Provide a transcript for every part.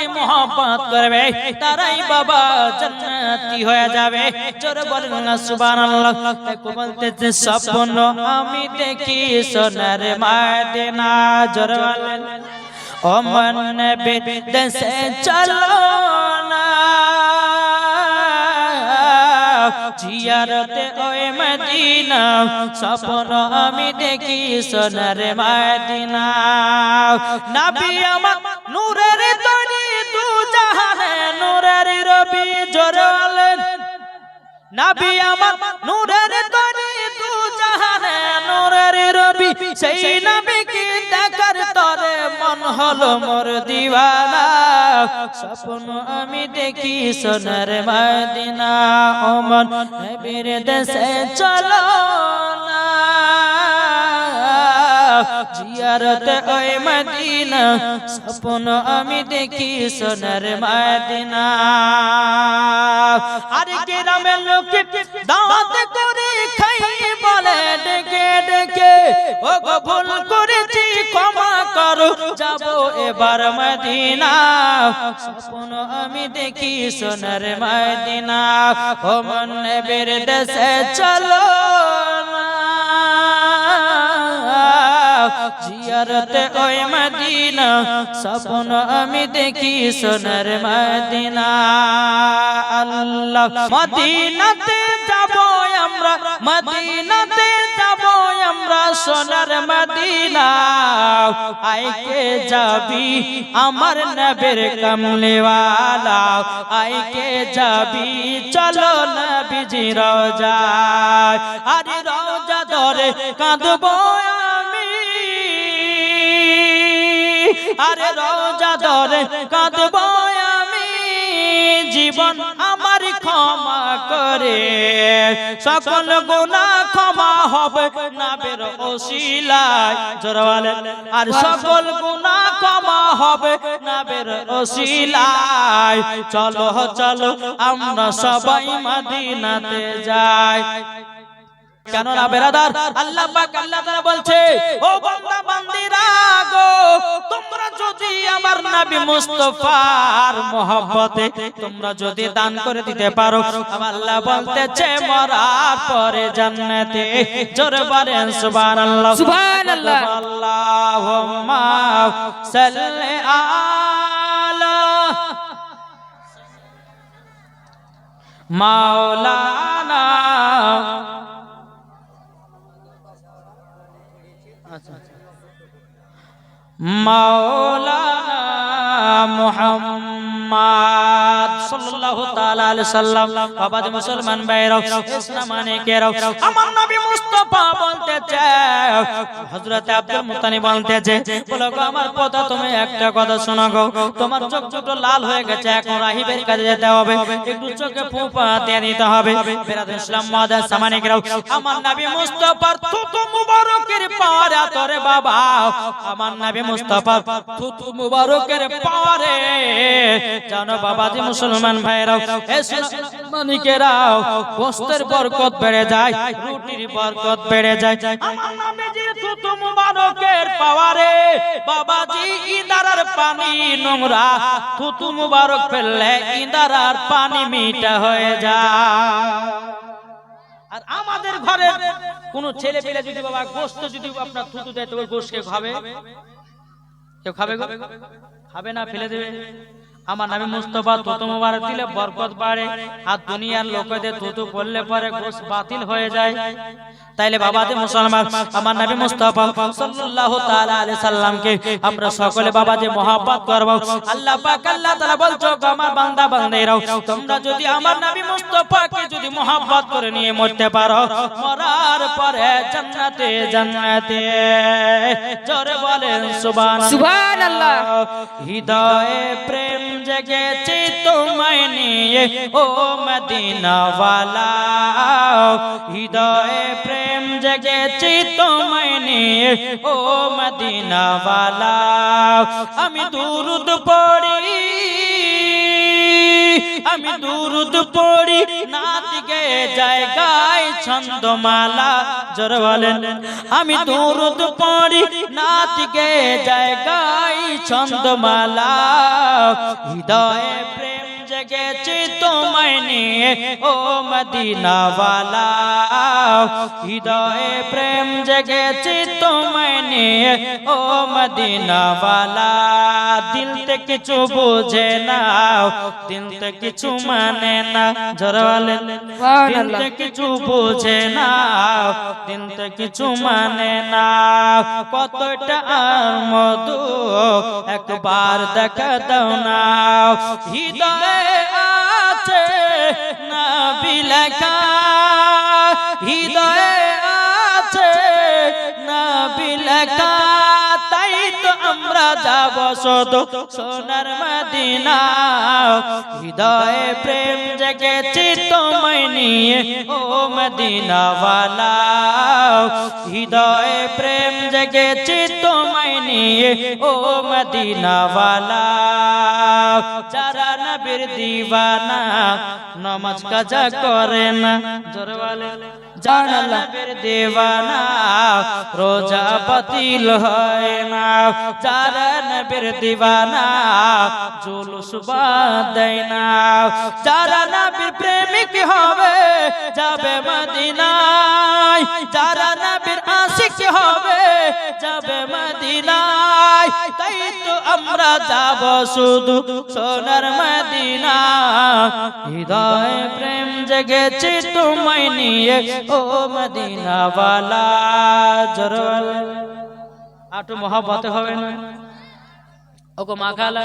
পাককে মোহাম্মত করবে, তারাই বাবা জান্নাতি হয়ে যাবে। জোরে বলেন না, সুবহানাল্লাহ। তাকে বলতেছে, স্বপ্ন আমি দেখি সোনার মদিনা জোরে বলেন ও মন বিদেশে চলো না। জিয়ারতে ওই মদিনা, স্বপ্ন আমি দেখি সোনার মদিনা নবী আমার নূরের তরি নূরের রবি জোরালেন। নবী আমার নূরের তরি তু জাহানে নূরের রবি। সেই নবীকে দেখার তরে মন হলো মোর দিওয়ানা। স্বপ্ন আমি দেখি সোনার মদিনা ও মন নবীর দেশে চলো জিয়ারত ওই মদিনা, স্বপ্ন আমি দেখি সোনার মদিনা। আরে গ্রামের লোক দাঁত করে খাই বলে, ডেকে ডেকে ও গো ভুল করেছি, ক্ষমা করো, যাব এবার মদিনা। স্বপ্ন আমি দেখি সোনার মদিনা। ও মন বের দেশে চলো জিয়ারতে ওই মদিনা। স্বপ্ন আমি দেখি সোনার মদিনা। আল্লাহ, মদিনাতে যাব আমরা, মদিনাতে যাব আমরা সোনার মদিনা। আইকে যাবি আমার নবের কমলেওয়ালা? আইকে যাবি? চলো নবীজি রোজা আরে রোজা ধরে কাঁদবো আরে রোজা ধরে কাঁদব আমি। জীবন আমার ক্ষমা করে। সকল গুণা ক্ষমা হবে না বের ওসিলায় জোরওয়ালে আর সকল গুণা ক্ষমা হবে না বের ওসিলায়। চলো চলো, আমরা সবাই মদিনাতে যাই। কেন না বেরাদার আল্লাহ পাক আল্লাহ তাআলা বলছে ও বান্দা বান্দিরা গো তোমরা যদি আমার নবী মুস্তাফার মহব্বতে তোমরা যদি দান করে দিতে পারো আমার আল্লাহ বলতেছে মরার পরে জান্নাতে জোরে বলেন সুবহানাল্লাহ সুবহানাল্লাহ। আল্লাহুম্মা সাল্লি আলা মাওলানা মাওলানা মুহাম্মদ সাল্লাল্লাহু তাআলা আলাইহি সাল্লাম বাবা যে মুসলমান ভাইরাও ইসলাম মানে মানিকেরাও আমার নবী মুস্তাফা বলতেছে, হযরত আব্দুল মুত্তালিব বলতেছে, বলো গো আমার কথা তুমি একটা কথা শোনো গো, তোমার চোখ দুটো লাল হয়ে গেছে, এখন রাহিবের কাছে যেতে হবে, একটু চোখে ফুপা দিয়ে দিতে হবে বেরাদ ইসলাম মাদার সামানিকেরাও আমার নবী মুস্তাফার থুতু মুবারকের পাওয়ারে আতরে বাবা, আমার নবী মুস্তাফার থুতু মুবারকের পাওয়ারে জানো বাবাজি মুসলমান ভাইরাও এ মানিকেরাও গোস্তের বরকত বেড়ে যায়, রুটির বরকত বেড়ে যায়। আমার নবীজির থুতু মুবারকের পাওয়ারে, বাবাজি ইদারার পানি নোংরা মুবারক ফেললে ইদারার পানি মিঠা হয়ে যায়। আর আমাদের ঘরে কোন ছেলে পেলে যদি বাবা গোস্ত যদি আপনার থুতু দেয় তো ওই গোস্ত খাবে? কেউ খাবে খাবে না, ফেলে দেবে? আমার নামে মুস্তফা মুবারক দিলে বরকত বাড়ে। আর দুনিয়ার লোকেদের থুতু পড়লে পরে বাতিল হয়ে যায়। তাইলে বাবাজি মুসলমান আমার নবী মুস্তাফা সাল্লাল্লাহু তাআলা আলাইহি সাল্লামকে আমরা সকলে বাবাজি মহব্বত করব। আল্লাহ পাক আল্লাহ তাআলা বলছো আমার বান্দা বান্দাইরাও তোমরা যদি আমার নবী মুস্তাফাকে যদি মহব্বত করে নিয়ে মরতে পারো মরার পরে জান্নাতে জান্নাতে। জোরে বলেন সুবহানাল্লাহ। সুবহানাল্লাহ। হৃদয়ে প্রেম জেগেছে তোমায় নিয়ে, ও মদিনাওয়ালা। হৃদয়ে প্রেম জগেছি তোমায় নিয়ে, ও মদিনাওয়ালা। আমি দুরুদ পড়ি আমি দুরুদ পড়ি নাত গে জায়গায় ছন্দমালা জোর বলেন। আমি দুরুদ পড়ি, নাতিকে গে জায়গায় ছন্দমালা, হৃদয়ে জেগেছি তোমায় নিয়ে ও মদিনাওয়ালা। হৃদয়ে প্রেম জেগেছি তোমায় নিয়ে ও মদিনাওয়ালা। দিল তে কিছু বোঝে না দিল তে কিছু মানে না জোরওয়ালে। দিল তে কিছু বোঝে না দিল তে কিছু মানে না। কতটা আর মধু একবার দেখা দাও না। হৃদয়ে না বিলেখা হৃদয়ে আছে না বিলেখা তাই তো আমরা যাব শুধু সোনার মদিনা। হৃদয়ে প্রেম জেগেছি তোমায় ও মদিনাওয়ালা। হৃদয়ে প্রেম জেগেছি তোমায় ও মদিনাওয়ালা। যারা নবীর দিওয়ানা, নমাজ কাজা করে না। জোরে রোজা বাতিল হয় না। প্রেমিক হবে, যাবে মদিনায়। যারা নবীর আশিক হবে, যাবে মদিনায়। তাই তো আমরা যাব শুধু সোনার মদিনা হৃদয় প্রেম জেগেছে তোমায় নিয়ে, ও মদিনাওয়ালা, জরওয়াল। আটু মহাবতে হবে না? ওগো মাখালা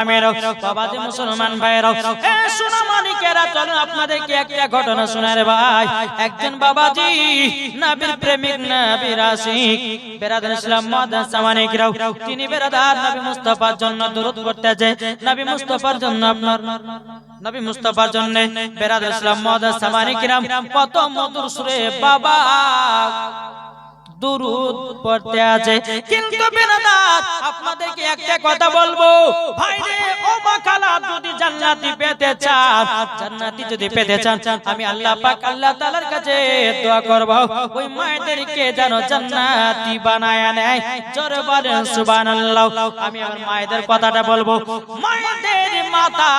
বাবাজি মুসলমান ভাইরাও, এ সোনা মানিকেরা, চলুন আপনাদেরকে একটা ঘটনা শোনার ভাই। একজন বাবাজি নবীর প্রেমিক নবীর আশিক। বেরাদার ইসলাম মাদান সামানিকরাও। তিনি বেরাদার নবী মুস্তাফার জন্য দরুদ পড়তে যায় নবী মুস্তাফার জন্য আপনার নবী মুস্তাফার জন্য বেরাদার ইসলাম মাদান সামানিকরাম। কত মধুর সুরে বাবা। দুরুদ পড়তে আছে। কিন্তু বেনাদার, আপনাদেরকে একটা কথা বলব। ভাই রে ও মাখালা যদি জান্নাতি পেতে চান, জান্নাতি যদি পেতে চান, আমি আল্লাহ পাক আল্লাহ তাআলার কাছে দোয়া করব। ওই মায়েদেরকে যেন জান্নাতি বানায় নেয়। জোরে বলেন সুবহানাল্লাহ, আমি আমার মায়েদের কথাটা বলব। মায়েদের মাথা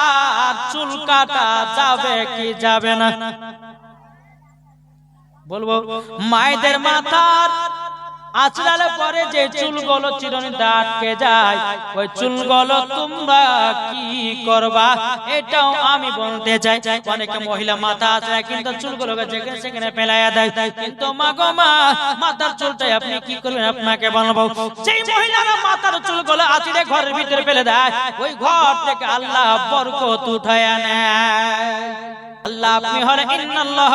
চুল কাটা যাবে কি যাবে না? বলব, মায়েদের মাথার আচড়ালে পরে যে চুলগুলো চিরনিতে আটকে যায় ওই চুলগুলো তোমরা কি করবা? এটাও আমি বলতে চাই অনেকে মহিলা মাথা আছে কিন্তু চুলগুলোকে যেখানে সেখানে ফেলাইয়া দেয়। কিন্তু মা গো মা মাথার চুলটাই আপনি কি করবেন? আপনাকে বলব যেই মহিলারা মাথার চুলগুলো আচড়ে ঘরের ভিতরে ফেলে দেয়। ওই ঘর থেকে আল্লাহ বরকত উঠায়া নেয়। আল্লাহ আপনি হরে ইন্নাল্লাহ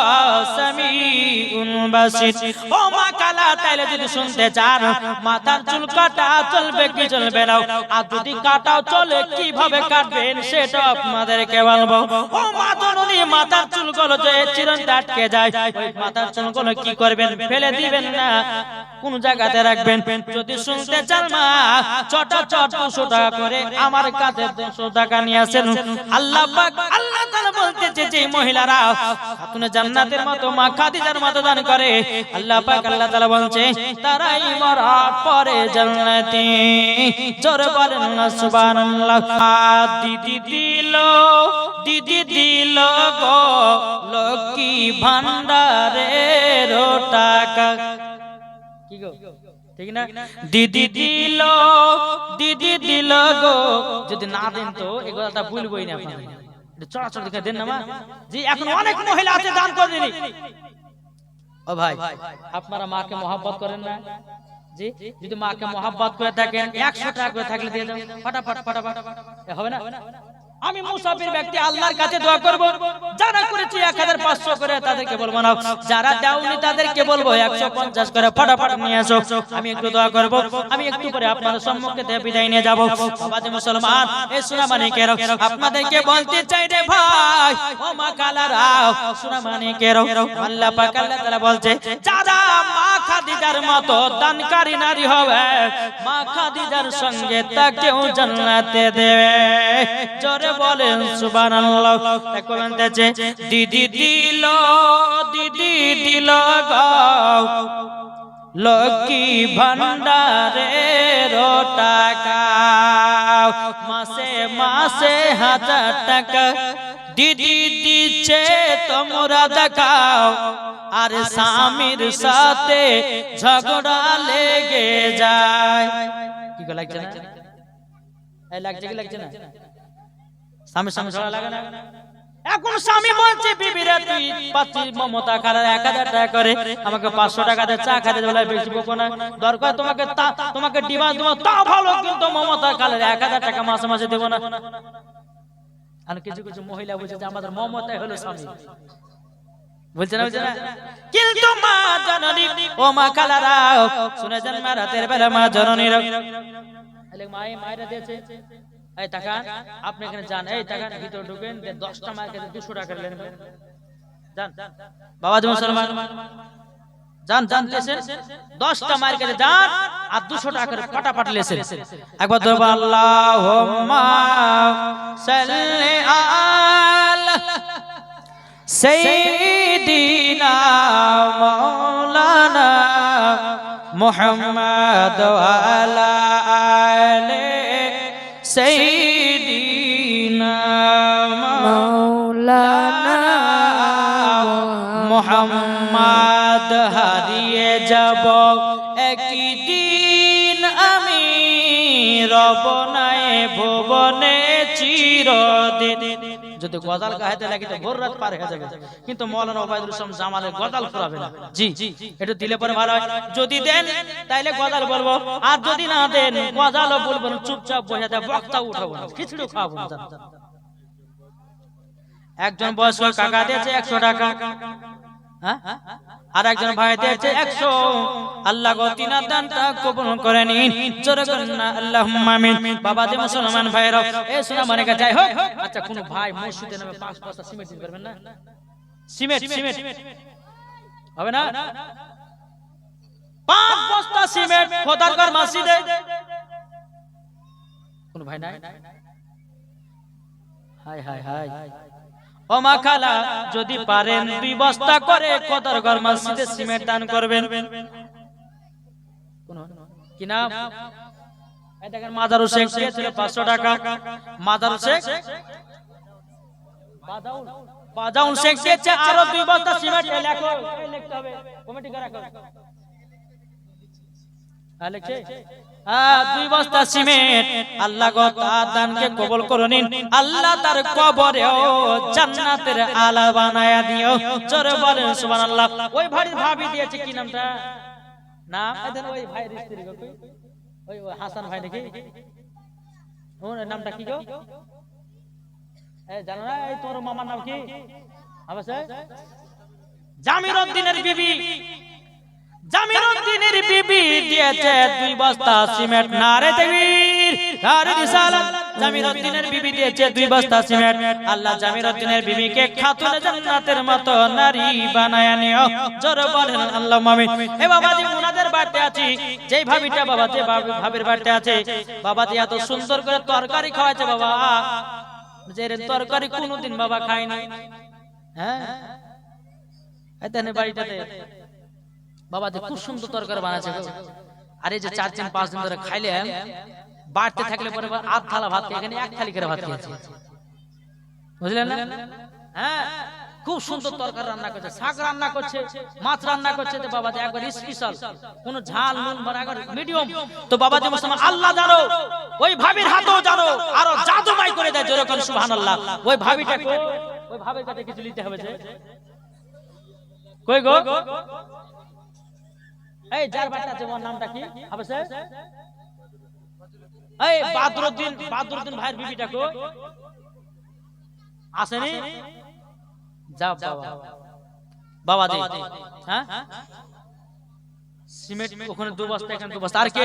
সামিউন বাসির। ও মা কালা, তাইলে যদি শুনতে চান, মাথার চুল কাটা চলবে কি চলবে না? আর যদি কাটাও চলে, কীভাবে কাটবেন সেটা আপনাদেরকে বলব। ও মা জননী মাথার চুলগুলো চিরন্ত আটকে যায়। ওই মাথার চুলগুলো কি করবেন? ফেলে দিবেন না। কোন জায়গাতে রাখবেন? যদি শুনতে চান মা, চটা, চট দুশো টাকা করে আমার কাছে দুশো টাকা নিয়ে আসেন। আল্লাহ পাক, আল্লাহ তাআলা বলতেছে যে মহিলারা খাতুনে জান্নাতের মতো মা খাদিজার মতো দান করে। আল্লাহ পাক, আল্লাহ তাআলা বলছে, তারাই মরার পরে জান্নাতি। জোরে বলেন না, সুবহানাল্লাহ। দিদি দিল দিদি দিল। গো লক্ষ্মী ভান্ডারের টাকা কি গো? ঠিক না? দিদি দিল দিদি দিল গো। যদি না দেন তো এই কথাটা ভুলবই না দেখে দেন না জি এখন অনেক মহিলা আছে, দান ও ভাই, আপনারা মাকে মহাব্বত করেন না? জি, যদি মাকে মহাব্বত করে থাকেন, একশো টাকা করে থাকলে দিয়ে দেন। ফটাফট ফটাফট। হবে না? আমি মুসাফির ব্যক্তি আল্লাহর কাছে দোয়া করব। যারা করেছি এক হাজার পাঁচশো করে তাদেরকে বলব না। যারা দেওনি তাদেরকে বলব একশো পঞ্চাশ করে ফটাফট নিয়ে আসো। আমি একটু দোয়া করব। আমি একটু করে আপনাদের সম্মুখে দিয়ে বিদায় নিয়ে যাব। মুসলমান এ সুনামানিকের আপনাদেরকে বলতে চাই রে ভাই ও মা কালারাও সুনামানিকের আল্লাহ পাক আল্লাহ তাআলা বলছে যারা মা খাদিজার মতো দানকারী নারী হবে মা খাদিজার সঙ্গে তাকেও জান্নাতে দেবে। জোরে বলেন, সুবহানাল্লাহ। দিদি দিল দিদি দিল গো লক্ষ্মী ভান্ডারের টাকা মাসে মাসে হাজার টাকা দিদি দিচ্ছে, তোমরা দেখাও। আর স্বামীর সাথে ঝগড়া লেগে যায়। কি লাগছে না? লাগছে কি, লাগছে না? স্বামীর সঙ্গে ঝগড়া লাগে না। এখন স্বামী বলছে বিবিরা তুই পাচ্ছিস মমতা খালার এক হাজার টাকা করে। আমাকে পাঁচশো টাকা দিয়ে চা খাতে বলে বেশি বকো না। দরকার তোমাকে তা তোমাকে ডিমান্ড দেবো তা ভালো কিন্তু মমতা খালার এক হাজার টাকা মাসে মাসে দেবো না। আর কিছু কিছু মহিলা বলছে যে আমাদের মমতাই হলো স্বামী। বলছে না বলছে না? কিন্তু মা জননী ও মা খালারা শুনেছেন মা রাতের বেলা মা জননীর মায়ে মায়েরা দিয়েছে। এই তাকান আপনি এখানে যান। এই তাকান ভিতরে ঢুকেন দশটা মায়ের কাছে দুশো টাকা নেবেন যান। বাবা জি মুসলমান। যান যান দশটা মায়ের কাছে যান আর দুশো টাকা করে ফাটাফাটি লেসেন। একবার তো আল্লাহুম্মা সাল্লি আলা সাইয়্যিদিনা মাওলানা আলা আলি সাইয়্যিদিনা মাওলানা মোহাম্মদ হারিয়ে যাব একদিন আমি রবনায় ভুবনে চিরদিন। যদি গজাল গাহাতে লাগে তো ভোর রাত পার হয়ে যাবে কিন্তু মৌলানা ওবায়দুল ইসলাম জামালে গজাল ফুরাবে না জি, একটু দিলে পরে ভালো হয় যদি দেন, তাইলে গজাল বলব আর যদি না দেন, গজালও বলব না চুপচাপ বসে থাকে বক্তা উঠাবো না, খিচুড়ি খাওয়াবো না। একজন বয়স্ক কাকা দিয়েছে একশো টাকা? আর একজন ভাই দিয়েছে একশো। আল্লাহ গো তিনার দানটা কবুল করে নিন জোরে করেন না বাবা যে মুসলমান ভাইরা এই শোনা মানে কা যাই হোক। আচ্ছা কোন ভাই মসজিদে নামে পাঁচ বস্তা সিমেন্ট দিতে পারবেন না? সিমেন্ট। সিমেন্ট হবে না? পাঁচ বস্তা সিমেন্ট খোদারগড় মসজিদে। কোন ভাই নাই? হাই। High high. ও খালা যদি পারেন দুই বস্তা করে কদরগড় মসজিদে সিমেন্ট দান করবেন। কি নাম? দেখেন মাদারু শেখ দিয়েছিল টাকা। মাদারু শেখ বাদাউল বাদাউল আরও দুই বস্তা সিমেন্ট লেখো। হ্যাঁ, লিখছে? হ্যাঁ, দুই বস্তা সিমেন্ট। আল্লাহ গো দানকে কবুল করে নিন। আল্লাহ তার কবরেও জান্নাতের আলা বানায়া দিও। জোরে বলেন সুবহানাল্লাহ। ওই ভাই ভাবি দিয়েছে কি নামটা? নাম? এদের ওই ভাইয়ের স্ত্রী গো ওই হাসান ভাই নাকি? ওর নামটা কি গো? এই জানো না এই তোর মামার নাম কি? জামির উদ্দিনের বিবি। জামিরুদ্দিনের বিবি দিয়েছে দুই বস্তা সিমেন্ট নারে রিসালাত। জামিরুদ্দিনের বিবি দিয়েছে দুই বস্তা সিমেন্ট। আল্লাহ জামিরুদ্দিনের বিবিকে জান্নাতের মতো নারী নিও বলেন আল্লাহ এ বাবাজি, মুনাদের বাড়িতে আছি। যেই ভাবিটা বাবা, যে ভাবির বাড়িতে আছে। বাবাজি এত সুন্দর করে তরকারি খাওয়াছে বাবা। যে তরকারি বাবা খায়নি হ্যাঁ? বাড়িটাতে বাবা যে খুব সুন্দর তরকারি বানাচ্ছে আর এই যে চার দিন পাঁচ দিন ধরে খাইলে বাড়তে থাকলে পরে আধ থালা ভাত এখানে এক থালি করে ভাত খেয়েছে। বুঝলেন না? হ্যাঁ খুব সুন্দর তরকারি রান্না করছে শাক রান্না করছে মাছ রান্না করছে তো বাবা একবার স্পেশাল কোন ঝাল নুন একবার মিডিয়াম তো বাবা যে মুসলমান আল্লাহ জানো ওই ভাবির হাতও জানো আরও জাদুমাই করে দেয় যেরকম সুবহানাল্লাহ। ওই ভাবিটা ওই ভাবির কাছে কিছু নিতে হবে যে। কই গো এই যার বাচ্চা আছে ওর নামটা কি? আবশ্যক এই বাদরুদ্দিন বাদরুদ্দিন ভাইয়ের বিবিটা কো আসেনি? যাও বাবা। বাবা। দি হ্যাঁ? সিমেন্ট ওখানে দু বস্তা এখানে দু বস্তা। আর কে?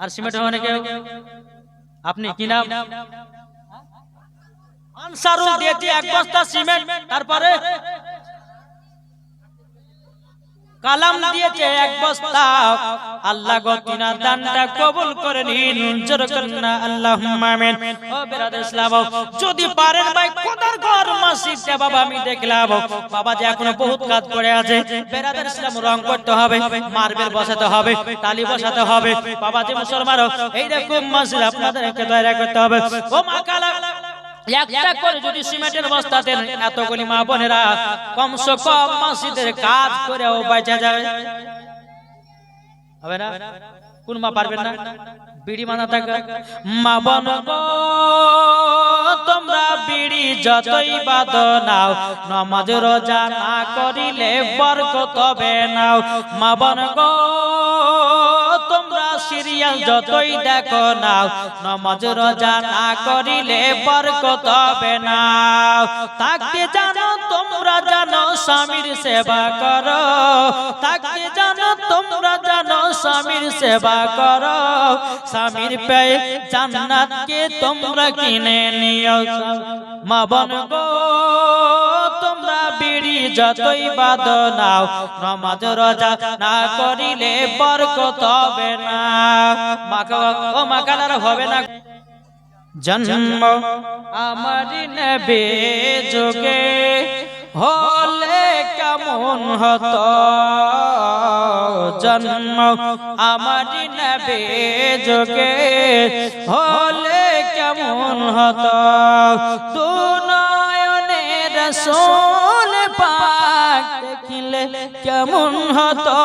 আর সিমেন্ট ওখানে কেউ? আপনি কি নাম? আনসারুল দিয়েছে এক বস্তা সিমেন্ট তারপরে কালাম দিয়েছে এক বস্তা। আল্লাহ গো তিনার দানটা কবুল করে নিন। জোর করেন না আল্লাহুম্মা আমিন। ও বিরাদর ইসলাম, যদি পারেন ভাই, কোদার ঘর মসজিদটা বাবা, আমি দেখলাম। বাবা যে এখনও বহুত কাজ করে আছে। বিরাদর ইসলাম, রং করতে হবে, মার্বেল বসাতে হবে, টালি বসাতে হবে। বাবা যে মুসলমান, এই রকম মসজিদ আপনাদেরকে তৈরি করতে হবে। ও মা কালা একটা করে যদি সিমেন্টের বস্তা দেন এতগুলি মা বোনেরা কমসে কম মসজিদের কাজ করেও বাঁচা যাবে হবে না? কোন মা পারবেন না? বিড়ি মানা থাকে মা বোন তোমরা বিড়ি যতই বাদ নাও নমাজ রোজা না করিলে বরকত হবে নাও। মা বোন গো সিরিয়াল যতই দেখো নাও, নমাজ রোজা না করিলে বরকত হবে না। তাকে জানো তোমরা জানো স্বামীর সেবা করো। তাকে জানো তোমরা জানো স্বামীর সেবা করো। স্বামীর পেয়ে জান্নাতকে তোমরা কিনে নিও। মা বন গো বিড়ি যতই বাদ নাও নমাজ, রোজা না করিলে বরকত হবে না। মাকা ও মাকালার হবে না। জন্ম আমার নবে যোগে, হলে কেমন হতো? জন্ম আমার নবে যোগে, হলে কেমন হতো? তু নয়নে রসোল পাক দেখিলে কেমন হতো?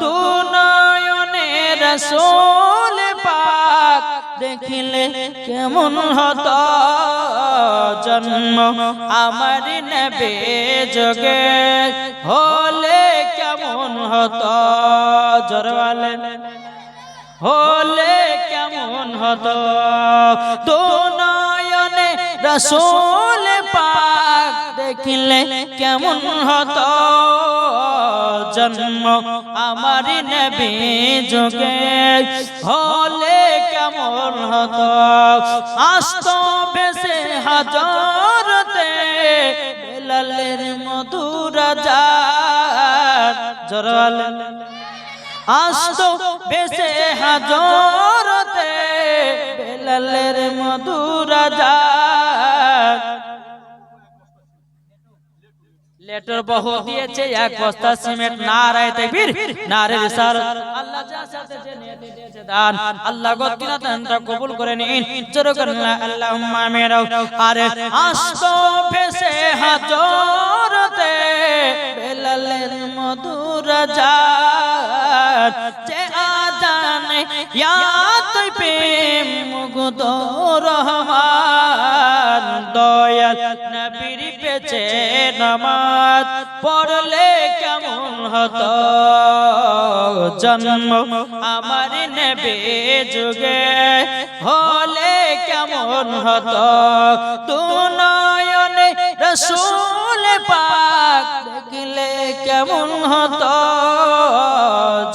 তু নয়নে রসোল পাক দেখিলে কেমন হতো? জন্ম আমার নেবে যোগে হলে কেমন হতো? জরওয়ালে, হলে কেমন হত? তো রসোল পাক দেখিলে কেমন হতো? জন্ম আমার নবী যোগে হলে কেমন হতো? আস্ত বেশে হাজরতে বেলালের মধুর জরালে। আস্ত বেশে হাজরতে বেলালের মধুর যার লেটার বহু দিয়েছে, এক বস্তা সিমেন্ট নারায় তাকবীর নারে রিসালাত আল্লাহ যা সাথে যে নিয়তি দিয়েছে দান। আল্লাহ গতিনা তানটা কবুল করে নিন। জোরে করেন আল্লাহুম্মা আমিন। আরে আস্ত ফেসে হাজরতে বেলালের মধুর জান যে আজানে ইয়াত প্রেম মুগ্ধ রহমান। দয়াল নবীর পেছে নামাজ পড়লে কেমন হতো? জন্ম আমার নেবে যুগে হলে কেমন হতো? তু নয়নে রসুল পাক দেখলে কেমন হতো?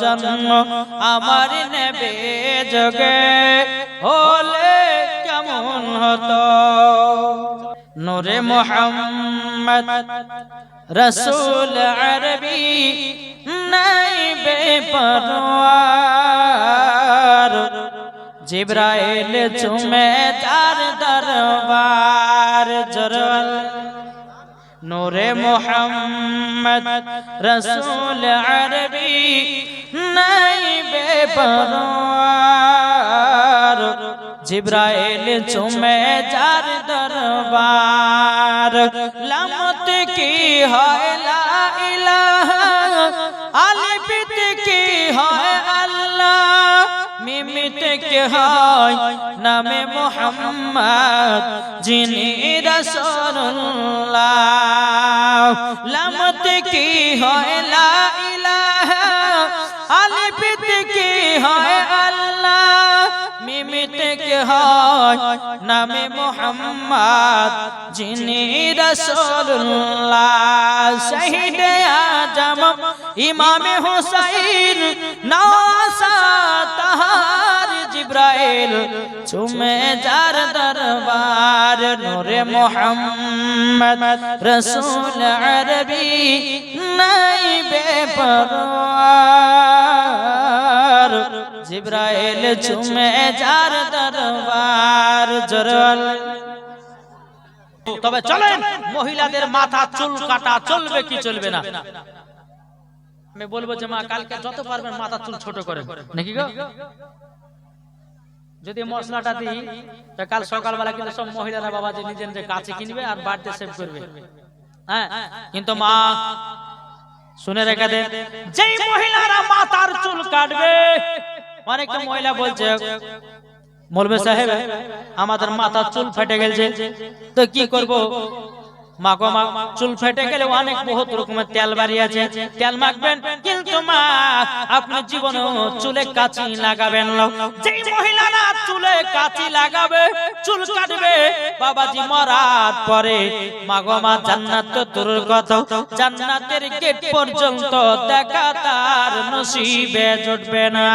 জন্ম আমার নেবে যুগে হলে কেমন হতো? নূরে মোহাম্মদ রসুল আরবি নাই বেপরওয়ার জিব্রাইল চুমে তার দরবার জরল নূরে মোহাম্মদ রসুল আরবি নাই বেপরওয়ার জিব্রাইল চুমে যার দরবার, লামত কি হয় কি হয় আল্লাহ, মিমিত কি হয় নামে মোহাম্মদ, যিনি রাসূলুল্লাহ। লামত কি হয় লা ইলাহা, আলিফিত কি হয় হয় নামে মোহাম্মদ, যিনি রসুল্লাহ শহীদ আজম, ইমামে হুসাইন, নওয়াসা, তাহার, জিব্রাইল, চুমে যার দরবার, নূরে মোহাম্মদ, রসুল আরবি, নাই বেপরওয়ার জিব্রাইল চুমে যার দরবার জরল। তবে চলেন, মহিলাদের মাথা চুল কাটা চলবে কি চলবে না? আমি বলব যে মা, কালকে যত পারবেন মাথা চুল ছোট করে নাকি গো? যদি মশলাটা দিই, তা কাল সকালবেলা কিন্তু সব মহিলারা বাবা যে নিজের নিজের কাছে কিনবে আর বাড়িতে সেভ করবে। হ্যাঁ কিন্তু মা, শুনে রেখে দেন যেই মহিলারা মাথার চুল কাটবে অনেক মহিলা বলছে মলবে সাহেব আমাদের মাথা চুল ফেটে গেছে। তো কি করব? মা চুল ফেটে গেলে অনেক বহুত রকমের তেল বাড়ি আছে তেল মাখবেন, কিন্তু মা, আপনি জীবনে চুলে কাচি লাগাবেন যেই মহিলারা চুলে কাচি লাগাবে, চুল কাটবে, বাবাজি মরার পরে মা মা জান্নাত তো দূরের কথা, জান্নাতের গেট পর্যন্ত দেখা তার নসিবে জুটবে না।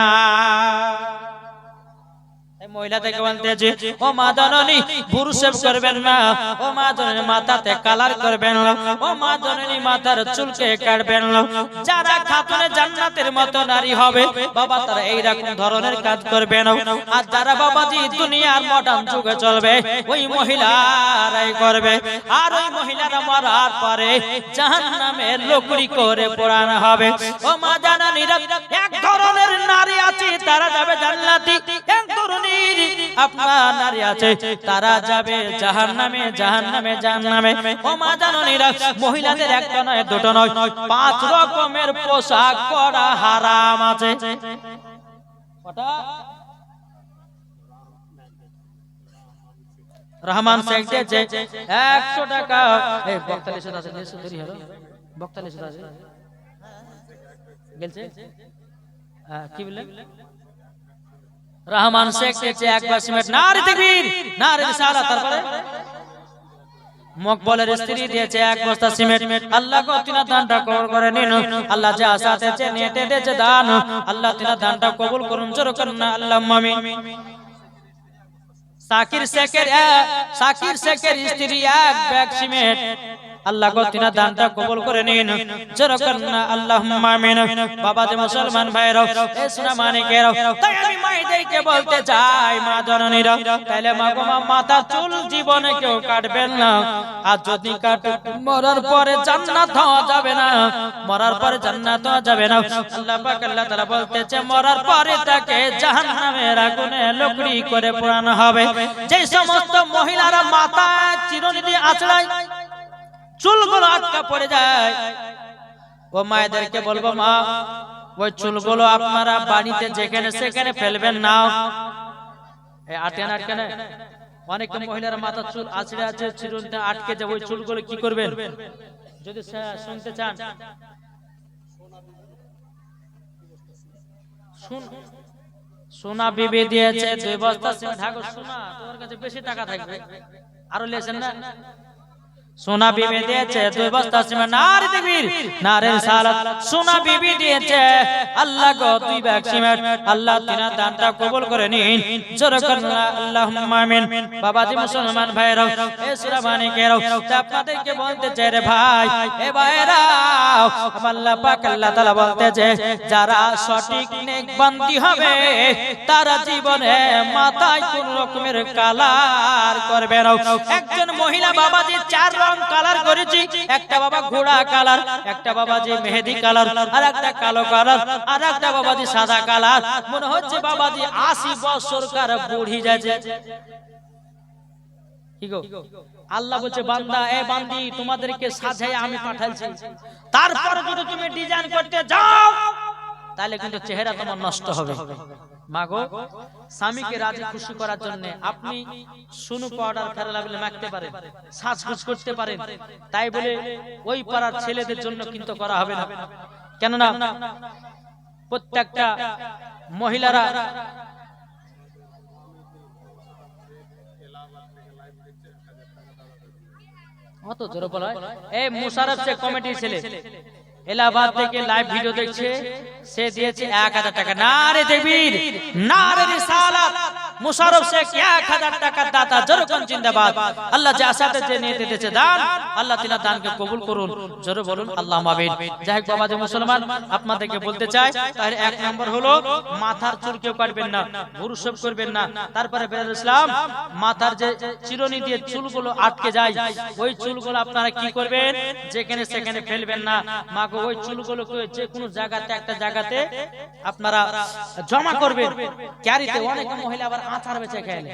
এই মহিলাদেরকে বলতেছে ও মা জননী পুরুষ সেভ করবেন না ও মা জননী মাথাতে কালার করবেন না ও মা জননী মাথার চুলকে কাটবেন না যারা খাতুনে জান্নাতের মতো নারী হবে বাবা তারা এই রকম ধরনের কাজ করবে না আর যারা বাবাজি দুনিয়ার মডার্ন যুগে চলবে ওই মহিলারাই করবে আর ওই মহিলারা মরার পরে জাহান্নামের লোকড়ি করে পোড়ানো হবে। ও মা জানানিরা এক ধরনের নারী আছে তারা যাবে জান্নাতি এক ধরনের আপনার নারী আছে তারা যাবে জাহান্নামে জাহান্নামে জাহান্নামে। ও মা জাননীরা মহিলাদের একটা নয় দুটো নয় পাঁচ রকমের পোশাক পরা হারাম আছে। রহমান শেখ একশো টাকা। আছে আছে। হ্যাঁ, কি বললেন? রহমান শেখ দিয়েছে একবার সিমেন্ট না রে দেখবির না রে সারা তারপরে মকবলের স্ত্রী দিয়েছে এক বস্তা সিমেন্ট। আল্লাহ গো তিনা দানটা কবুল করে নিন। আল্লাহ যা আশা আছে নিয়েতে দিয়েছে দান। আল্লাহ তিনা দানটা কবুল করুন জোর করুন না আল্লাহ আমিন সাকির শেখের সাকির শেখের স্ত্রী এক ব্যাগ সিমেন্ট। আল্লাহ গো তিনা দানটা কবুল করে নিন। যেরকম না আল্লাহ আমিন। বাবা যে মুসলমান ভাইরাও এ সোনা মানিকেরাও। তাই আমি মায়েদেরকে বলতে চাই মা জননীরা তাইলে মা গো মা মাথা চুল জীবনে কেউ কাটবেন না। আর যদি কাট মরার পরে জান্নাত হওয়া যাবে না। মরার পরে জান্নাত হওয়া যাবে না। আল্লাহ পাক আল্লাহ তাআলা বলতেছে মরার পরে তাকে জাহান্নামের আগুনে লকড়ি করে পোড়ানো হবে। যে সমস্ত মহিলারা মাথা চিরুনি আছড়ায় চুলগুলো আটকা পড়ে যায়। ও মায়েদেরকে বলব মা ওই চুলগুলো আপনারা বাড়িতে যেখানে সেখানে ফেলবেন না। আটেন আটকানে অনেক মহিলারা মাথা চুল আছড়ে আছে চিরুনিতে আটকে যায় ওই চুলগুলো কি করবেন? যদি শুনতে চান। শুন। সোনা বিবি দিয়েছে দুই বস্তা সোনা তোমার কাছে বেশি টাকা থাকবে। আরও লেছেন না? সোনা বিবি দিয়েছে, দুই বস্তা সিমেন্ট নারে দেখবির নারে সালাত সোনা বিবি দিয়েছে। আল্লাহ গো, দুই ব্যাগ সিমেন্ট আল্লাহ তিনা দানটা কবুল করে নিন। জোরে করুন আল্লাহুম্মা আমিন। বাবাজি মুসলমান ভাইরাও, এ সুরা মানিকেরাও তা আপনাদেরকে বলতে চাই রে ভাই, এ ভাইরা আল্লাহ পাক আল্লাহ তাআলা বলতেছে, যারা সঠিক নেকবান্দি হবে, তারা জীবনে মাথায় কোন রকমের কালার করবে না। একজন মহিলা বাবাজি চার রং কালার করেছি। একটা বাবা ঘোড়া কালার, একটা বাবাজি মেহেদি কালার, আর একটা কালো কালার, আর একটা বাবাজি সাদা কালার। মনে হচ্ছে বাবাজি আশি বছরকার বুড়ি যাচ্ছে। আল্লাহ বলছে, বান্দা, এ বান্দি, তোমাদেরকে সাজাই আমি পাঠাইছি। তারপর যদি তুমি ডিজাইন করতে যাও, তাহলে কিন্তু চেহারা তোমার নষ্ট হবে। মাগো স্বামীকে রাজি খুশি করার জন্য আপনি সুনু পাউডার ফেরা লাগলে মাখতে পারেন সাজগুজ করতে পারেন। তাই বলে ওই পাড়ার ছেলেদের জন্য কিন্তু করা হবে না। কেননা প্রত্যেকটা মহিলারা অত জোরে বলা হয় এই মুশারফ সে কমিটি ছেলে। এলাহাবাদ থেকে লাইভ ভিডিও দেখছে। সে দিয়েছে এক হাজার টাকা। না রে দেবীর না রে রিসালাত। মুশারফ শেখ এক হাজার দাতা জিন্দাবাদ। আল্লাহ যে নিয়ে দিতেছে দান, আল্লাহ তিনা দানকে কবুল করুন। জোরে বলুন, আল্লাহ মাবিন যাই হোক বাবা যে মুসলমান, আপনাদেরকে বলতে চাই, তার এক নম্বর হলো, মাথার চুল কেউ কাটবেন না করবেন না। তারপরে বেরাল ইসলাম, মাথার যে চিরনি দিয়ে চুলগুলো আটকে যায়, ওই চুলগুলো আপনারা কি করবেন? যেখানে সেখানে ফেলবেন না। মাগো ওই চুলগুলো যে কোনো জায়গাতে, একটা জায়গাতে আপনারা জমা করবেন। ক্যারিতে অনেক মহিলা আবার আচার বেছে খায় না?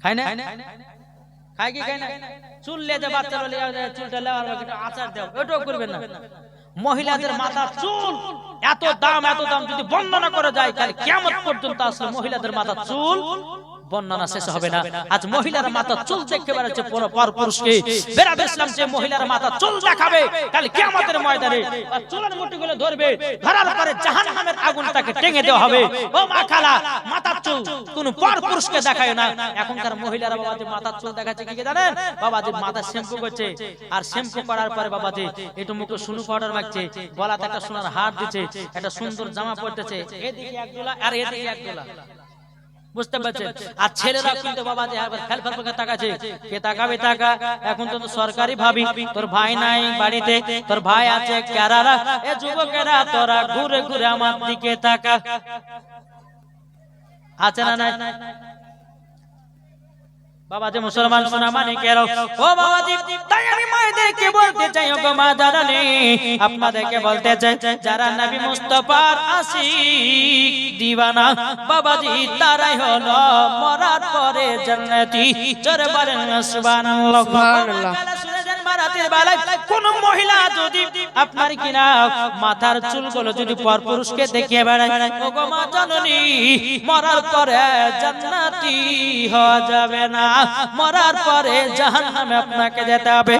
খায় না? খায় কি খায় না? চুল লেজে বাচ্চা চুলটা লেওয়ার আচার দাও। এটাও করবেন না। মহিলাদের মাথা চুল এত দাম এত দাম যদি বন্ধ না করে যায় তাহলে কেমন পর্যন্ত আসলে মহিলাদের মাথা চুল বর্ণনা শেষ হবে না। আজ মহিলার মাথা চুল দেখতে বেড়াচ্ছে পর পুরুষকে বেরাদ ইসলাম যে মহিলার মাথা চুল দেখাবে কাল কিয়ামতের ময়দানে আর চুলের মুঠি গুলো ধরবে ধরার পরে জাহান্নামের আগুন তাকে টেঙে দেওয়া হবে। ও মা খালা মাথার চুল কোন পর পুরুষকে দেখায় না। এখনকার মহিলারা বাবাজি মাথার চুল দেখাচ্ছে কি জানেন? বাবাজি মাথা শ্যাম্পু করছে আর শ্যাম্পু করার পরে বাবাজি একটু মুখে সুনু পাউডার মাখছে গলাতে একটা সোনার হার দিচ্ছে একটা সুন্দর জামা পরতেছে। এদিকে এক দোলা আর এদিকে এক দোলা বুঝতে পারছেন? আর ছেলেরা কিন্তু বাবা যে হেল্পার পক্ষে তাকাছে কে তাকাবে টাকা এখন তো সরকারি ভাবি। তোর ভাই নাই বাড়িতে। তোর ভাই আছে ক্যারারা এ যুবকেরা তোরা ঘুরে ঘুরে আমার দিকে তাকা। আছে না নাই? বাবা যে মুসলমান সোনা মানে কেন ও বাবা জি তাই আমি মায়েদেরকে বলতে চাই ও গো মা জানানি আপনাদেরকে বলতে চাই যারা নবী মুস্তাফার আশিক দিওয়ানা বাবাজি তারাই হলো মরার পরে জান্নাতি। চরে বলেন সুবহানাল্লাহ। সুবহানাল্লাহ। মাথার চুলগুলো যদি পর পুরুষকে দেখিয়ে বেড়ায় মরার পরে জান্নাতি হওয়া যাবে না। মরার পরে আপনাকে যেতে হবে।